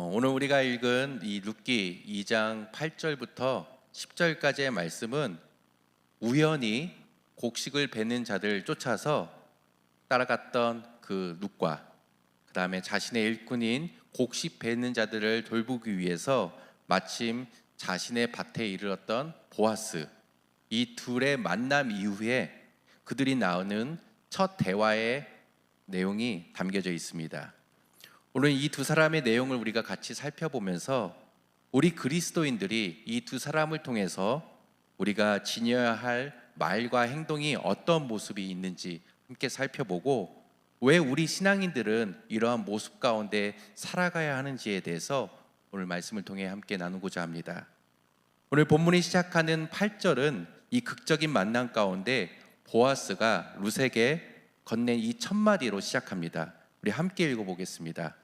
어, 오늘 우리가 읽은 이 룻기 2장 8절부터 10절까지의 말씀은 우연히 곡식을 베는 자들 쫓아서 따라갔던 그 룻과 그 다음에 자신의 일꾼인 곡식 베는 자들을 돌보기 위해서 마침 자신의 밭에 이르렀던 보아스 이 둘의 만남 이후에 그들이 나오는 첫 대화의 내용이 담겨져 있습니다. 오늘 이 두 사람의 내용을 우리가 같이 살펴보면서 우리 그리스도인들이 이 두 사람을 통해서 우리가 지녀야 할 말과 행동이 어떤 모습이 있는지 함께 살펴보고 왜 우리 신앙인들은 이러한 모습 가운데 살아가야 하는지에 대해서 오늘 말씀을 통해 함께 나누고자 합니다. 오늘 본문이 시작하는 8절은 이 극적인 만남 가운데 보아스가 룻에게 건넨 이 첫 마디로 시작합니다. 우리 함께 읽어보겠습니다.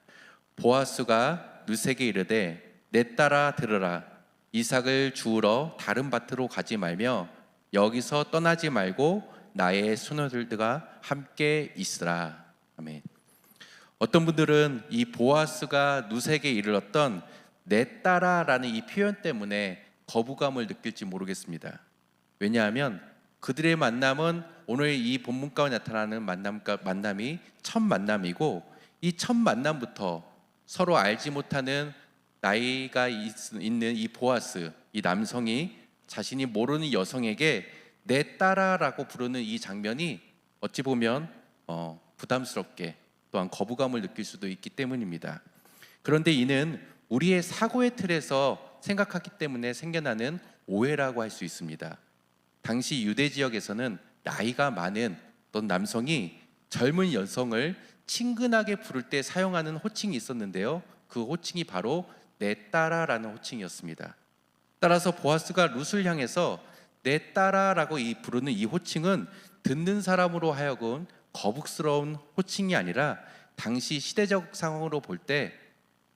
보아스가 룻에게 이르되 내 따라 들으라 이삭을 주우러 다른 밭으로 가지 말며 여기서 떠나지 말고 나의 수녀들과 함께 있으라. 아멘. 어떤 분들은 이 보아스가 룻에게 이르렀던 내 따라라는 이 표현 때문에 거부감을 느낄지 모르겠습니다. 왜냐하면 그들의 만남은 오늘 이 본문 가운데 나타나는 만남, 만남이 첫 만남이고 이 첫 만남부터 서로 알지 못하는 나이가 있- 있는 이 보아스, 이 남성이 자신이 모르는 여성에게 내 딸아라고 부르는 이 장면이 어찌 보면 어, 부담스럽게 또한 거부감을 느낄 수도 있기 때문입니다. 그런데 이는 우리의 사고의 틀에서 생각하기 때문에 생겨나는 오해라고 할 수 있습니다. 당시 유대 지역에서는 나이가 많은 어떤 남성이 젊은 여성을 친근하게 부를 때 사용하는 호칭이 있었는데요. 그 호칭이 바로 내 딸아라는 호칭이었습니다. 따라서 보아스가 룻을 향해서 내 딸아라고 이 부르는 이 호칭은 듣는 사람으로 하여금 거북스러운 호칭이 아니라 당시 시대적 상황으로 볼 때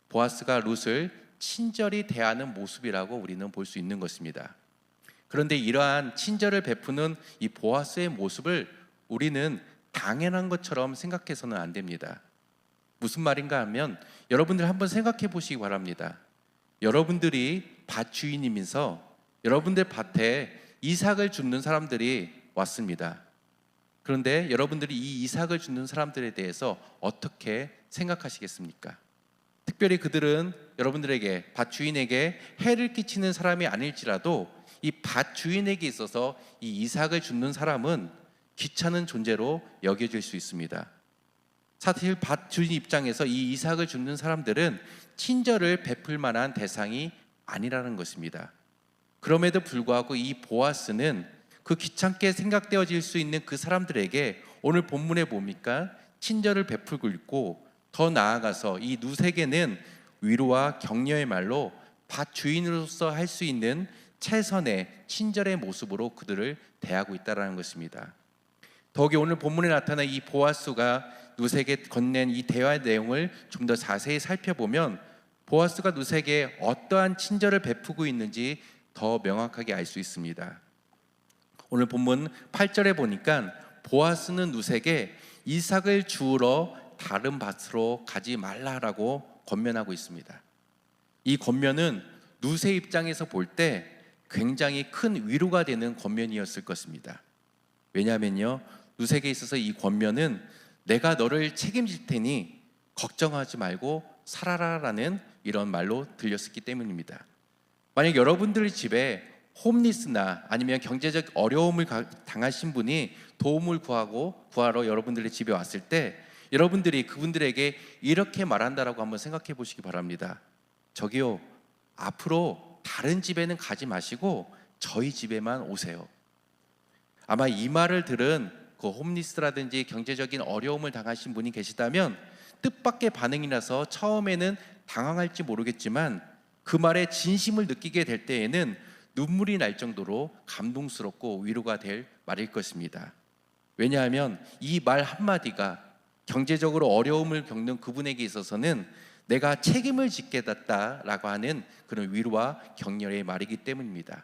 보아스가 룻을 친절히 대하는 모습이라고 우리는 볼 수 있는 것입니다. 그런데 이러한 친절을 베푸는 이 보아스의 모습을 우리는 당연한 것처럼 생각해서는 안 됩니다. 무슨 말인가 하면 여러분들 한번 생각해 보시기 바랍니다. 여러분들이 밭 주인이면서 여러분들 밭에 이삭을 줍는 사람들이 왔습니다. 그런데 여러분들이 이 이삭을 줍는 사람들에 대해서 어떻게 생각하시겠습니까? 특별히 그들은 여러분들에게 밭 주인에게 해를 끼치는 사람이 아닐지라도 이 밭 주인에게 있어서 이 이삭을 줍는 사람은 귀찮은 존재로 여겨질 수 있습니다. 사실 밭 주인 입장에서 이 이삭을 줍는 사람들은 친절을 베풀 만한 대상이 아니라는 것입니다. 그럼에도 불구하고 이 보아스는 그 귀찮게 생각되어질 수 있는 그 사람들에게 오늘 본문에 뭡니까? 친절을 베풀고 있고 더 나아가서 이 누세게는 위로와 격려의 말로 밭 주인으로서 할 수 있는 최선의 친절의 모습으로 그들을 대하고 있다라는 것입니다. 더욱이 오늘 본문에 나타난 이 보아스가 누세게 건넨 이 대화의 내용을 좀 더 자세히 살펴보면 보아스가 누세게 어떠한 친절을 베푸고 있는지 더 명확하게 알 수 있습니다. 오늘 본문 8절에 보니까 보아스는 누세게 이삭을 주우러 다른 밭으로 가지 말라라고 권면하고 있습니다. 이 권면은 누세 입장에서 볼 때 굉장히 큰 위로가 되는 권면이었을 것입니다. 왜냐하면요, 누세에 있어서 이 권면은 내가 너를 책임질 테니 걱정하지 말고 살아라라는 이런 말로 들렸었기 때문입니다. 만약 여러분들 집에 홈리스나 아니면 경제적 어려움을 가- 당하신 분이 도움을 구하고 구하러 여러분들의 집에 왔을 때 여러분들이 그분들에게 이렇게 말한다라고 한번 생각해 보시기 바랍니다. 저기요, 앞으로 다른 집에는 가지 마시고 저희 집에만 오세요. 아마 이 말을 들은 그 홈리스라든지 경제적인 어려움을 당하신 분이 계시다면 뜻밖의 반응이 나서 처음에는 당황할지 모르겠지만 그 말에 진심을 느끼게 될 때에는 눈물이 날 정도로 감동스럽고 위로가 될 말일 것입니다. 왜냐하면 이 말 한마디가 경제적으로 어려움을 겪는 그분에게 있어서는 내가 책임을 짓겠다라고 하는 그런 위로와 격려의 말이기 때문입니다.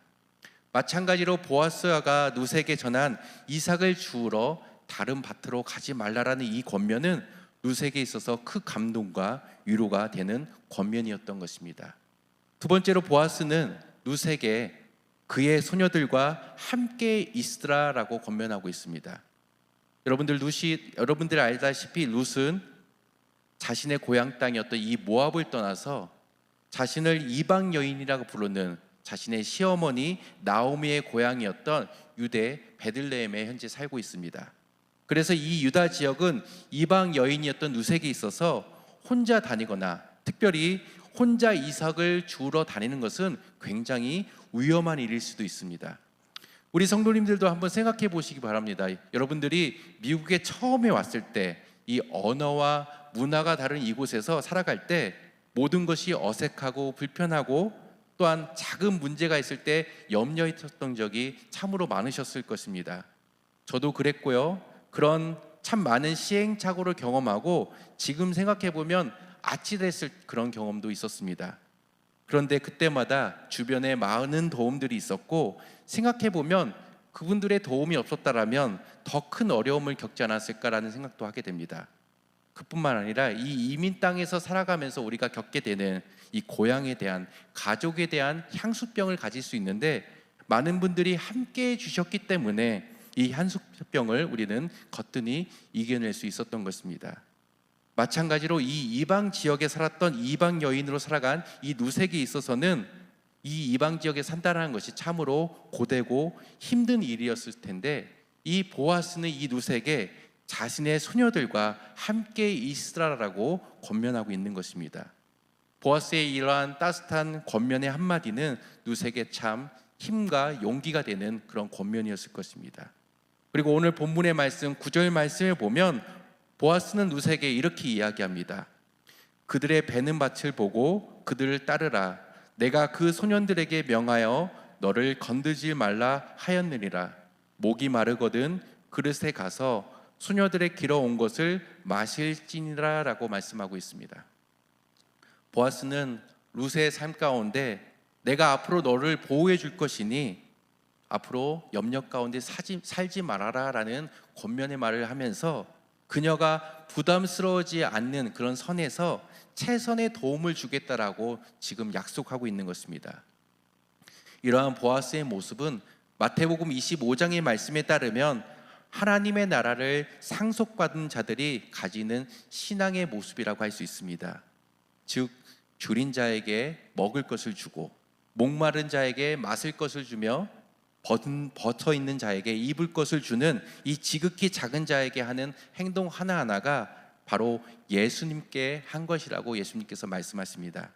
마찬가지로 보아스가 누세에게 전한 이삭을 주우러 다른 밭으로 가지 말라라는 이 권면은 루세에게 있어서 큰 감동과 위로가 되는 권면이었던 것입니다. 두 번째로 보아스는 루세에게 그의 소녀들과 함께 있으라라고 권면하고 있습니다. 여러분들 루시 여러분들 알다시피 룻은 자신의 고향 땅이었던 이 모압을 떠나서 자신을 이방 여인이라고 부르는 자신의 시어머니 나오미의 고향이었던 유대 베들레헴에 현재 살고 있습니다. 그래서 이 유다 지역은 이방 여인이었던 누색에 있어서 혼자 다니거나 특별히 혼자 이삭을 주우러 다니는 것은 굉장히 위험한 일일 수도 있습니다. 우리 성도님들도 한번 생각해 보시기 바랍니다. 여러분들이 미국에 처음에 왔을 때 이 언어와 문화가 다른 이곳에서 살아갈 때 모든 것이 어색하고 불편하고 또한 작은 문제가 있을 때 염려했었던 적이 참으로 많으셨을 것입니다. 저도 그랬고요. 그런 참 많은 시행착오를 경험하고 지금 생각해 보면 아찔했을 그런 경험도 있었습니다. 그런데 그때마다 주변에 많은 도움들이 있었고 생각해 보면 그분들의 도움이 없었다라면 더 큰 어려움을 겪지 않았을까라는 생각도 하게 됩니다. 그뿐만 아니라 이 이민 땅에서 살아가면서 우리가 겪게 되는 이 고향에 대한 가족에 대한 향수병을 가질 수 있는데 많은 분들이 함께 해 주셨기 때문에 이 향수병을 우리는 거뜬히 이겨낼 수 있었던 것입니다. 마찬가지로 이 이방 지역에 살았던 이방 여인으로 살아간 이 누색에 있어서는 이 이방 지역에 산다는 것이 참으로 고되고 힘든 일이었을 텐데 이 보아스는 이 누색에 자신의 소녀들과 함께 있으라라고 권면하고 있는 것입니다. 보아스의 이러한 따뜻한 권면의 한마디는 누색에 참 힘과 용기가 되는 그런 권면이었을 것입니다. 그리고 오늘 본문의 말씀 9절 말씀을 보면 보아스는 누색에 이렇게 이야기합니다. 그들의 베는 밭을 보고 그들을 따르라. 내가 그 소년들에게 명하여 너를 건드지 말라 하였느니라. 목이 마르거든 그릇에 가서 소녀들의 길어온 것을 마실지니라라고 말씀하고 있습니다. 보아스는 루세의 삶 가운데 내가 앞으로 너를 보호해 줄 것이니 앞으로 염려 가운데 사지, 살지 말아라 라는 권면의 말을 하면서 그녀가 부담스러워지 않는 그런 선에서 최선의 도움을 주겠다라고 지금 약속하고 있는 것입니다. 이러한 보아스의 모습은 마태복음 25장의 말씀에 따르면 하나님의 나라를 상속받은 자들이 가지는 신앙의 모습이라고 할 수 있습니다. 즉 줄인 자에게 먹을 것을 주고 목마른 자에게 마실 것을 주며 버터 있는 자에게 입을 것을 주는 이 지극히 작은 자에게 하는 행동 하나하나가 바로 예수님께 한 것이라고 예수님께서 말씀하십니다.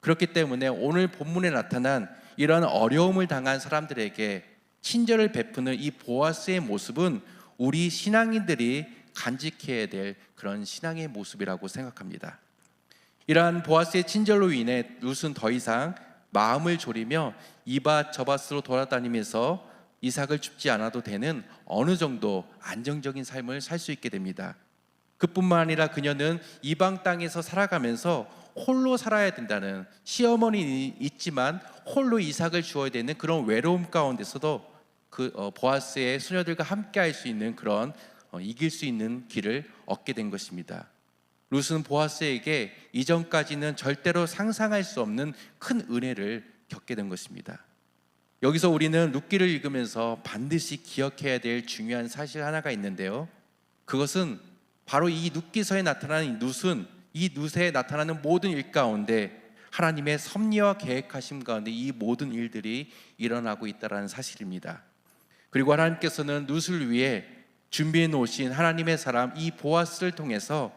그렇기 때문에 오늘 본문에 나타난 이런 어려움을 당한 사람들에게 친절을 베푸는 이 보아스의 모습은 우리 신앙인들이 간직해야 될 그런 신앙의 모습이라고 생각합니다. 이러한 보아스의 친절로 인해 룻은 더 이상 마음을 졸이며 이밭 저밭으로 돌아다니면서 이삭을 줍지 않아도 되는 어느 정도 안정적인 삶을 살 수 있게 됩니다. 그뿐만 아니라 그녀는 이방 땅에서 살아가면서 홀로 살아야 된다는 시어머니 있지만 홀로 이삭을 주어야 되는 그런 외로움 가운데서도 그 어, 보아스의 수녀들과 함께 할 수 있는 그런 어, 이길 수 있는 길을 얻게 된 것입니다. 룻은 보아스에게 이전까지는 절대로 상상할 수 없는 큰 은혜를 겪게 된 것입니다. 여기서 우리는 룻기를 읽으면서 반드시 기억해야 될 중요한 사실 하나가 있는데요. 그것은 바로 이 룻기서에 나타나는 룻은 이 룻에 나타나는 모든 일 가운데 하나님의 섭리와 계획하심 가운데 이 모든 일들이 일어나고 있다는 사실입니다. 그리고 하나님께서는 룻을 위해 준비해 놓으신 하나님의 사람 이 보아스를 통해서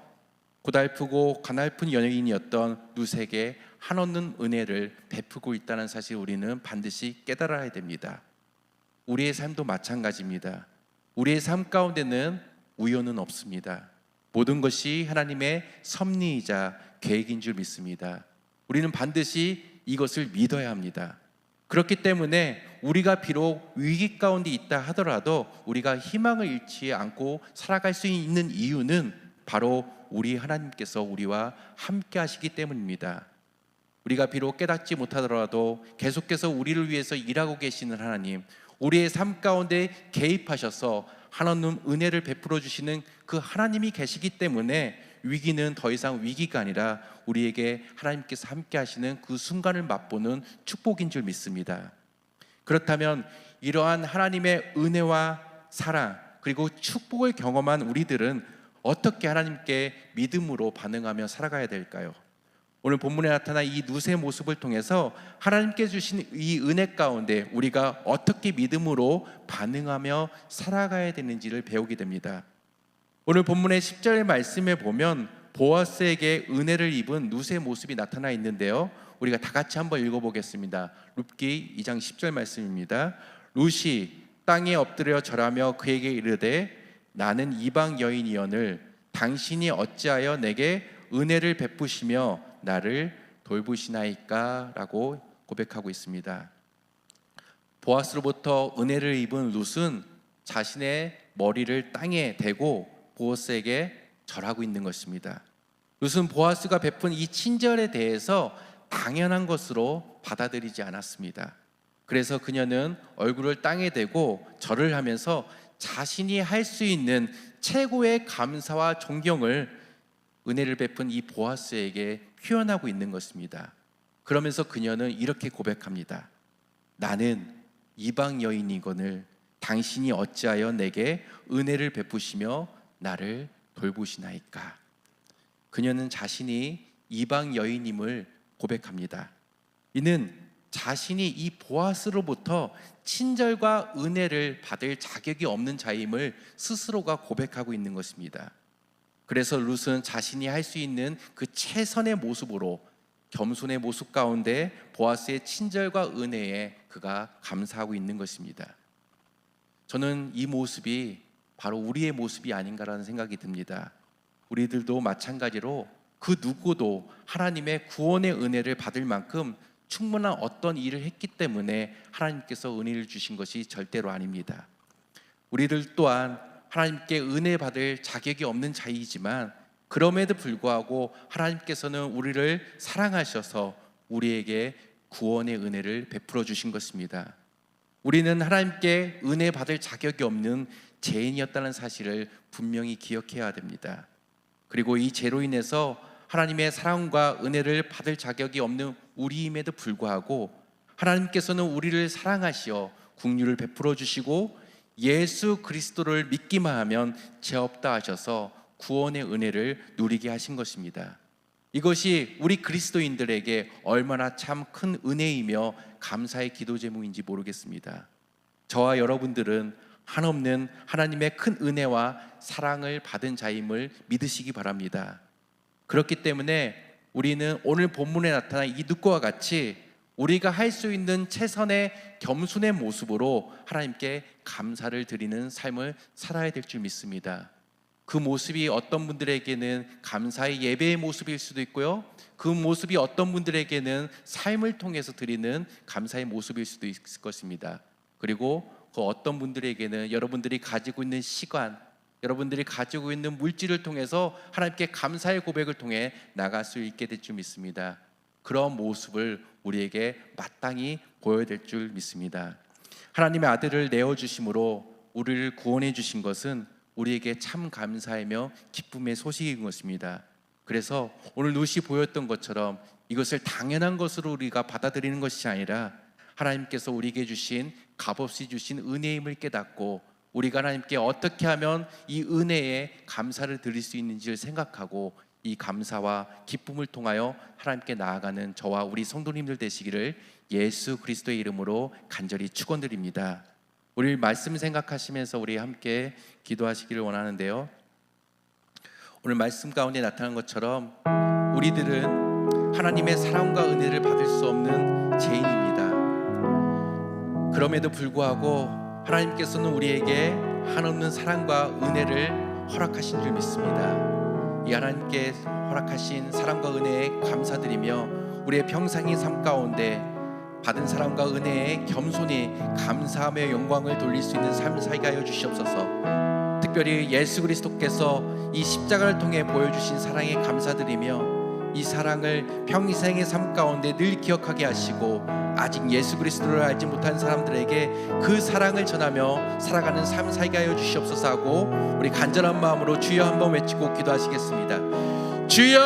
고달프고 가날픈 연예인이었던 룻에게 한없는 은혜를 베푸고 있다는 사실 우리는 반드시 깨달아야 됩니다. 우리의 삶도 마찬가지입니다. 우리의 삶 가운데는 우연은 없습니다. 모든 것이 하나님의 섭리이자 계획인 줄 믿습니다. 우리는 반드시 이것을 믿어야 합니다. 그렇기 때문에 우리가 비록 위기 가운데 있다 하더라도 우리가 희망을 잃지 않고 살아갈 수 있는 이유는 바로 우리 하나님께서 우리와 함께 하시기 때문입니다. 우리가 비록 깨닫지 못하더라도 계속해서 우리를 위해서 일하고 계시는 하나님, 우리의 삶 가운데 개입하셔서 하나님 은혜를 베풀어 주시는 그 하나님이 계시기 때문에 위기는 더 이상 위기가 아니라 우리에게 하나님께서 함께 하시는 그 순간을 맛보는 축복인 줄 믿습니다. 그렇다면 이러한 하나님의 은혜와 사랑 그리고 축복을 경험한 우리들은 어떻게 하나님께 믿음으로 반응하며 살아가야 될까요? 오늘 본문에 나타난 이 누세 모습을 통해서 하나님께 주신 이 은혜 가운데 우리가 어떻게 믿음으로 반응하며 살아가야 되는지를 배우게 됩니다. 오늘 본문의 10절 말씀에 보면 보아스에게 은혜를 입은 누세 모습이 나타나 있는데요. 우리가 다 같이 한번 읽어보겠습니다. 룻기 2장 10절 말씀입니다. 룻이 땅에 엎드려 절하며 그에게 이르되 나는 이방 여인이언을 당신이 어찌하여 내게 은혜를 베푸시며 나를 돌보시나이까라고 고백하고 있습니다. 보아스로부터 은혜를 입은 룻은 자신의 머리를 땅에 대고 보아스에게 절하고 있는 것입니다. 룻은 보아스가 베푼 이 친절에 대해서 당연한 것으로 받아들이지 않았습니다. 그래서 그녀는 얼굴을 땅에 대고 절을 하면서 자신이 할 수 있는 최고의 감사와 존경을 은혜를 베푼 이 보아스에게 표현하고 있는 것입니다. 그러면서 그녀는 이렇게 고백합니다. 나는 이방 여인이거늘 당신이 어찌하여 내게 은혜를 베푸시며 나를 돌보시나이까. 그녀는 자신이 이방 여인임을 고백합니다. 이는 자신이 이 보아스로부터 친절과 은혜를 받을 자격이 없는 자임을 스스로가 고백하고 있는 것입니다. 그래서 룻은 자신이 할 수 있는 그 최선의 모습으로 겸손의 모습 가운데 보아스의 친절과 은혜에 그가 감사하고 있는 것입니다. 저는 이 모습이 바로 우리의 모습이 아닌가라는 생각이 듭니다. 우리들도 마찬가지로 그 누구도 하나님의 구원의 은혜를 받을 만큼 충분한 어떤 일을 했기 때문에 하나님께서 은혜를 주신 것이 절대로 아닙니다. 우리들 또한 하나님께 은혜 받을 자격이 없는 자이지만 그럼에도 불구하고 하나님께서는 우리를 사랑하셔서 우리에게 구원의 은혜를 베풀어 주신 것입니다. 우리는 하나님께 은혜 받을 자격이 없는 죄인이었다는 사실을 분명히 기억해야 됩니다. 그리고 이 죄로 인해서 하나님의 사랑과 은혜를 받을 자격이 없는 우리임에도 불구하고 하나님께서는 우리를 사랑하시어 국류를 베풀어 주시고 예수 그리스도를 믿기만 하면 죄 없다 하셔서 구원의 은혜를 누리게 하신 것입니다. 이것이 우리 그리스도인들에게 얼마나 참 큰 은혜이며 감사의 기도 제목인지 모르겠습니다. 저와 여러분들은 한없는 하나님의 큰 은혜와 사랑을 받은 자임을 믿으시기 바랍니다. 그렇기 때문에 우리는 오늘 본문에 나타난 이 늑과 같이 우리가 할 수 있는 최선의 겸손의 모습으로 하나님께 감사를 드리는 삶을 살아야 될 줄 믿습니다. 그 모습이 어떤 분들에게는 감사의 예배의 모습일 수도 있고요. 그 모습이 어떤 분들에게는 삶을 통해서 드리는 감사의 모습일 수도 있을 것입니다. 그리고 그 어떤 분들에게는 여러분들이 가지고 있는 시간, 여러분들이 가지고 있는 물질을 통해서 하나님께 감사의 고백을 통해 나갈 수 있게 될 줄 믿습니다. 그런 모습을 우리에게 마땅히 보여야 될 줄 믿습니다. 하나님의 아들을 내어 주심으로 우리를 구원해 주신 것은 우리에게 참 감사이며 기쁨의 소식인 것입니다. 그래서 오늘 누시 보였던 것처럼 이것을 당연한 것으로 우리가 받아들이는 것이 아니라 하나님께서 우리에게 주신 값없이 주신 은혜임을 깨닫고 우리가 하나님께 어떻게 하면 이 은혜에 감사를 드릴 수 있는지를 생각하고 이 감사와 기쁨을 통하여 하나님께 나아가는 저와 우리 성도님들 되시기를 예수 그리스도의 이름으로 간절히 축원드립니다. 우리 말씀 생각하시면서 우리 함께 기도하시기를 원하는데요. 오늘 말씀 가운데 나타난 것처럼 우리들은 하나님의 사랑과 은혜를 받을 수 없는 죄인입니다. 그럼에도 불구하고 하나님께서는 우리에게 한없는 사랑과 은혜를 허락하신 줄 믿습니다. 이 하나님께 허락하신 사랑과 은혜에 감사드리며 우리의 평생의 삶 가운데 받은 사랑과 은혜에 겸손히 감사하며 영광을 돌릴 수 있는 삶을 살게 하여 주시옵소서. 특별히 예수 그리스도께서 이 십자가를 통해 보여주신 사랑에 감사드리며 이 사랑을 평생의 삶 가운데 늘 기억하게 하시고 아직 예수 그리스도를 알지 못한 사람들에게 그 사랑을 전하며 살아가는 삶 살게 하여 주시옵소서 하고 우리 간절한 마음으로 주여 한번 외치고 기도하시겠습니다. 주여!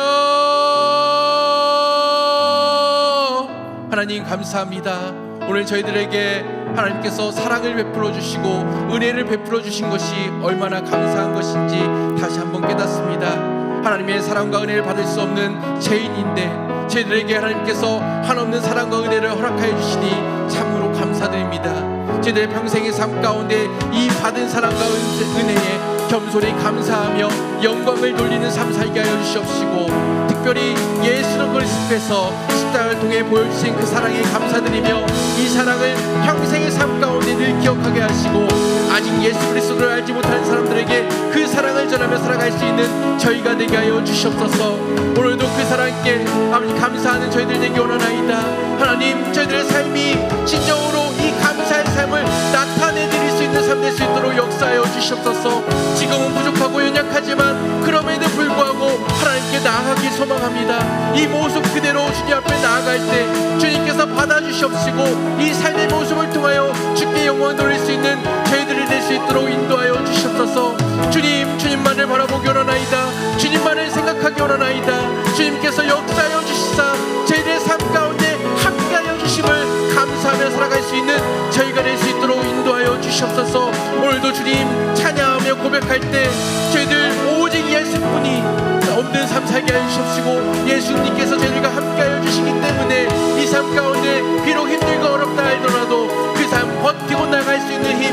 하나님 감사합니다. 오늘 저희들에게 하나님께서 사랑을 베풀어 주시고 은혜를 베풀어 주신 것이 얼마나 감사한 것인지 다시 한번 깨닫습니다 하나님의 사랑과 은혜를 받을 수 없는 죄인인데 저희들에게 하나님께서 한없는 사랑과 은혜를 허락하여 주시니 참으로 감사드립니다. 저희들의 평생의 삶 가운데 이 받은 사랑과 은- 은혜에 겸손히 감사하며 영광을 돌리는 삶 살게 하여 주시옵시고 특별히 예수는 그리스도께서 십자가 를 통해 보여주신 그 사랑에 감사드리며 이 사랑을 평생의 삶 가운데 늘 기억하게 하시고 아직 예수 그리스도를 알지 못하는 사람들에게 그 사랑을 전하며 살아갈 수 있는 저희가 되게 하여 주시옵소서. 오늘도 그 사랑께 아버지 감사하는 저희들 되기 원하나이다. 하나님 저희들의 삶이 진정으로 이 감사의 삶을 나타내 드릴 수 있는 삶될수 있도록 역사하여 주시옵소서. 지금은 부족하고 연약하지만 그럼에도 불구하고 하나님께 나아가길 소망합니다. 이 모습 그대로 주님 앞에 나아갈 때 주님께서 받아주시옵시고 이 삶의 모습을 통하여 주께 영광 돌릴 수 있는 저희들이 될 수 있도록 인도하여 주시옵소서. 주님 주님만을 바라보기 원하나이다. 주님만을 생각하기 원하나이다. 주님께서 역사하여 주시사 저희들의 삶가 감사하며 살아갈 수 있는 저희가 될 수 있도록 인도하여 주시옵소서. 오늘도 주님 찬양하며 고백할 때 저희들 오직 예수뿐이 없는 삶 살게 하여 주시옵시고 예수님께서 저희들과 함께하여 주시기 때문에 이 삶 가운데 비록 힘들고 어렵다 할더라도 그 삶 버티고 나갈 수 있는 힘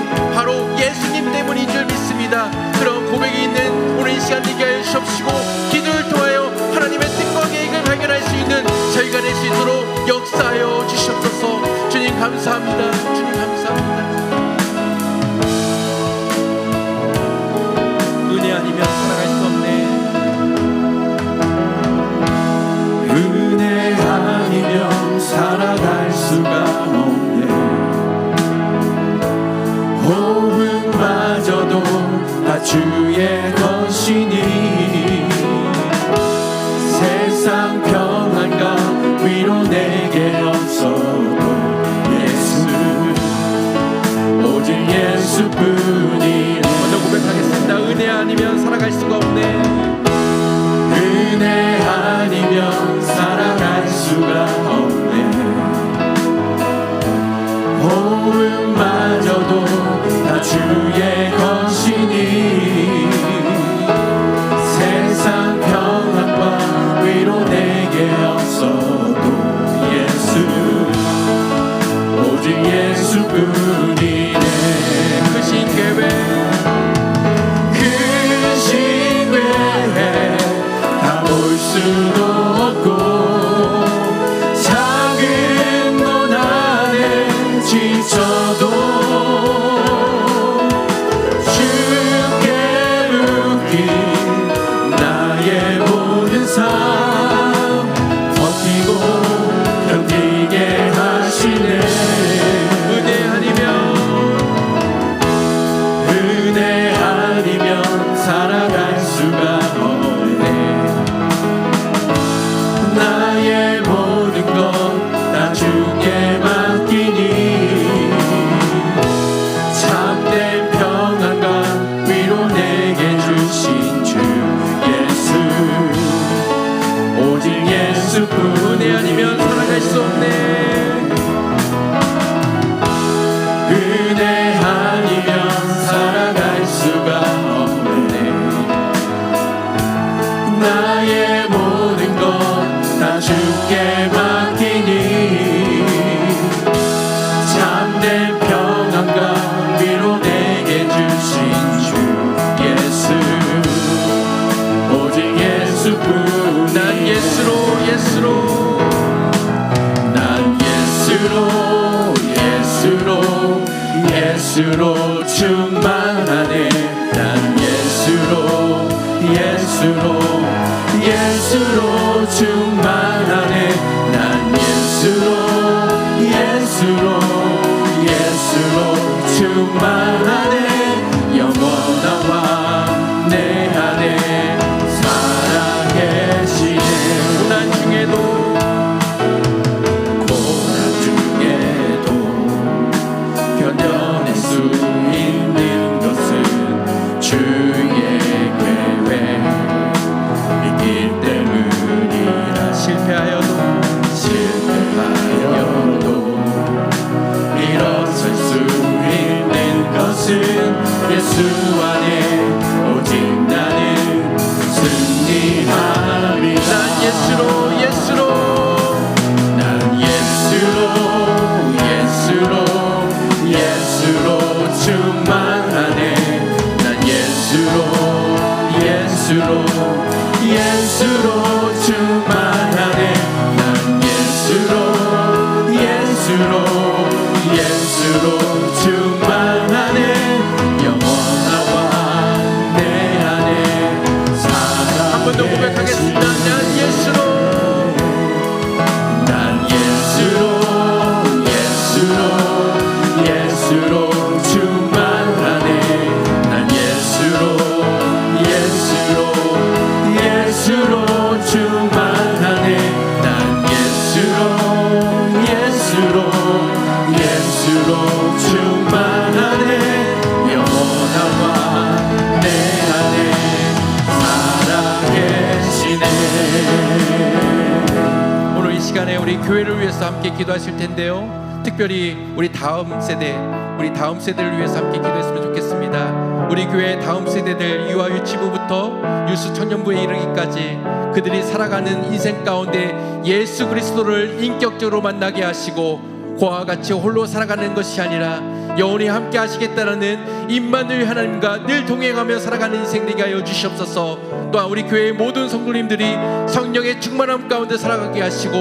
호 시간에 우리 교회를 위해서 함께 기도하실 텐데요. 특별히 우리 다음 세대, 우리 다음 세대를 위해서 함께 기도했으면 좋겠습니다. 우리 교회 다음 세대들 유아 유치부부터 유수 청년부에 이르기까지 그들이 살아가는 인생 가운데 예수 그리스도를 인격적으로 만나게 하시고 고아와 같이 홀로 살아가는 것이 아니라 영원히 함께 하시겠다라는 임만누 하나님과 늘 동행하며 살아가는 인생 되게 하여 주시옵소서. 또한 우리 교회의 모든 성도님들이 성령의 충만함 가운데 살아가게 하시고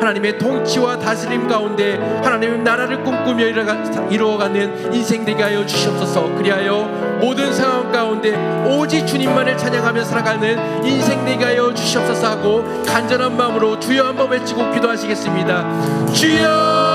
하나님의 통치와 다스림 가운데 하나님의 나라를 꿈꾸며 이루어가는 인생 되게 하여 주시옵소서. 그리하여 모든 상황 가운데 오직 주님만을 찬양하며 살아가는 인생 되게 하여 주시옵소서 하고 간절한 마음으로 주여 한번 외치고 기도하시겠습니다. 주여!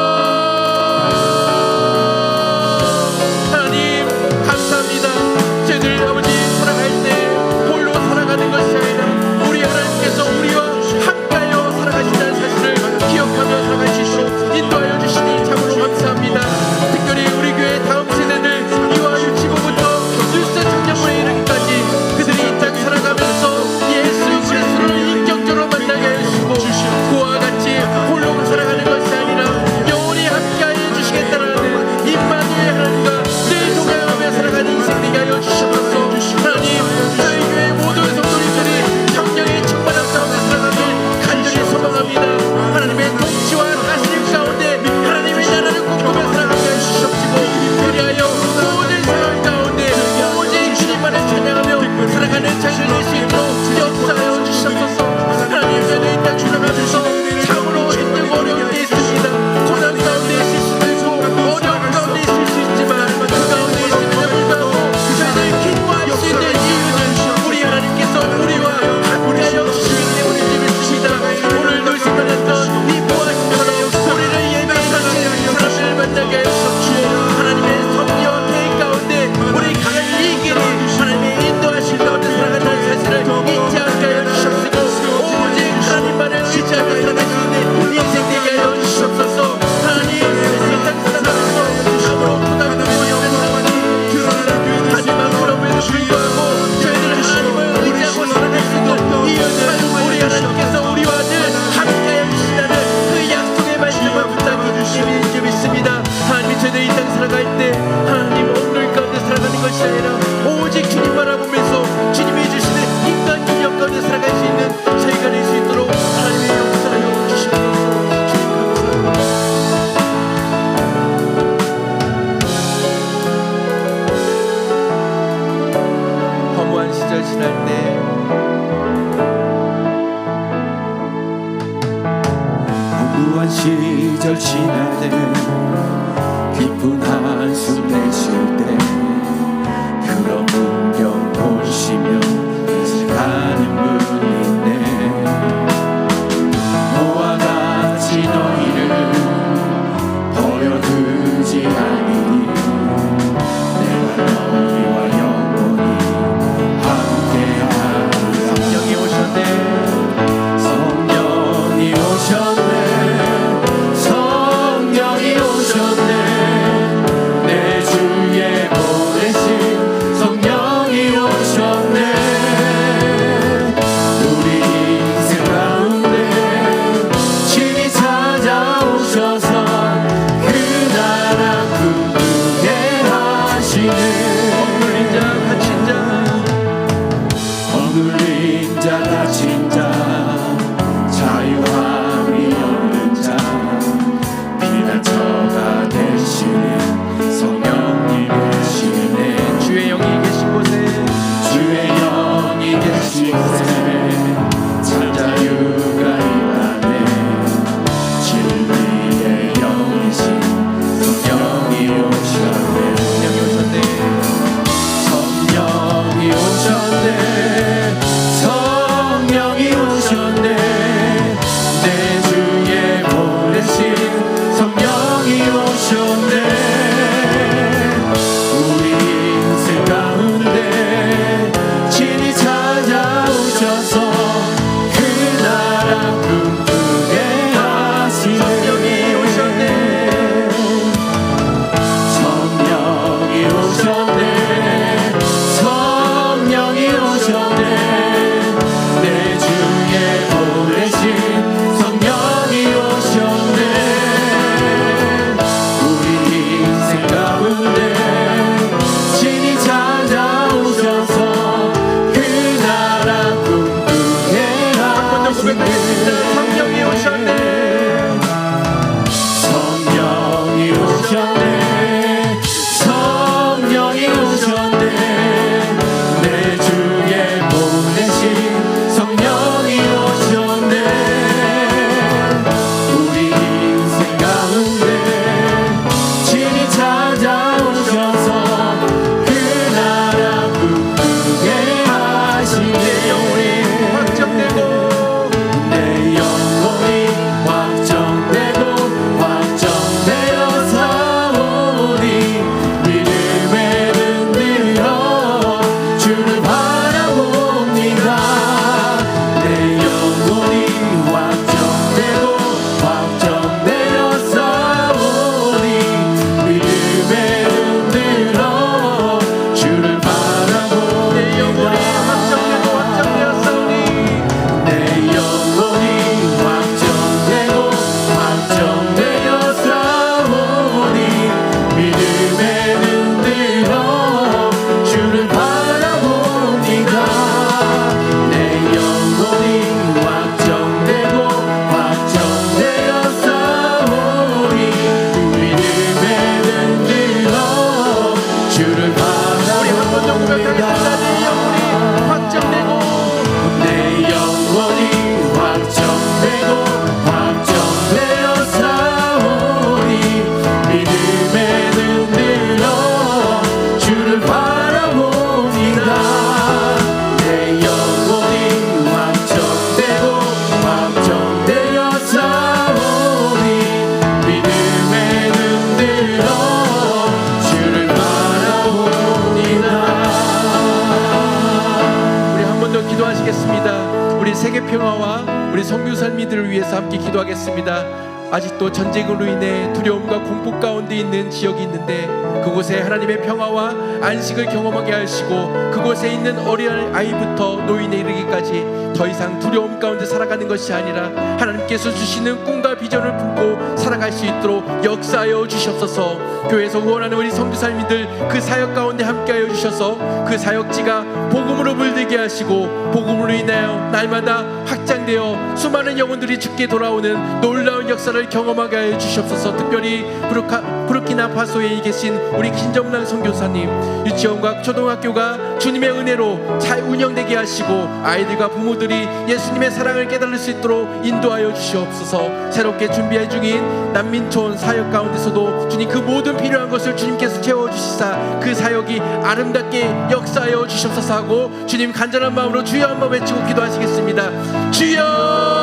평화와 안식을 경험하게 하시고 그곳에 있는 어린 아이부터 노인에 이르기까지 더 이상 두려움 가운데 살아가는 것이 아니라 하나님께서 주시는 꿈과 비전을 품고 살아갈 수 있도록 역사하여 주시옵소서 교회에서 후원하는 우리 성교사님들 그 사역 가운데 함께하여 주셔서 그 사역지가 복음으로 물들게 하시고 복음으로 인하여 날마다 확장되어 수많은 영혼들이 죽게 돌아오는 놀라운 역사를 경험하게 하여 주시옵소서 특별히 부르카, 부르키나파소에 계신 우리 김정란 선교 사님 유치원과 초등학교가 주님의 은혜로 잘 운영되게 하시고 아이들과 부모들이 예수님의 사랑을 깨달을 수 있도록 인도하여 주시옵소서. 새롭게 준비해 중인 난민촌 사역 가운데서도 주님 그 모든 필요한 것을 주님께서 채워주시사 그 사역이 아름답게 역사하여 주시옵소서 하고 주님 간절한 마음으로 주여 한번 외치고 기도하시겠습니다. 주여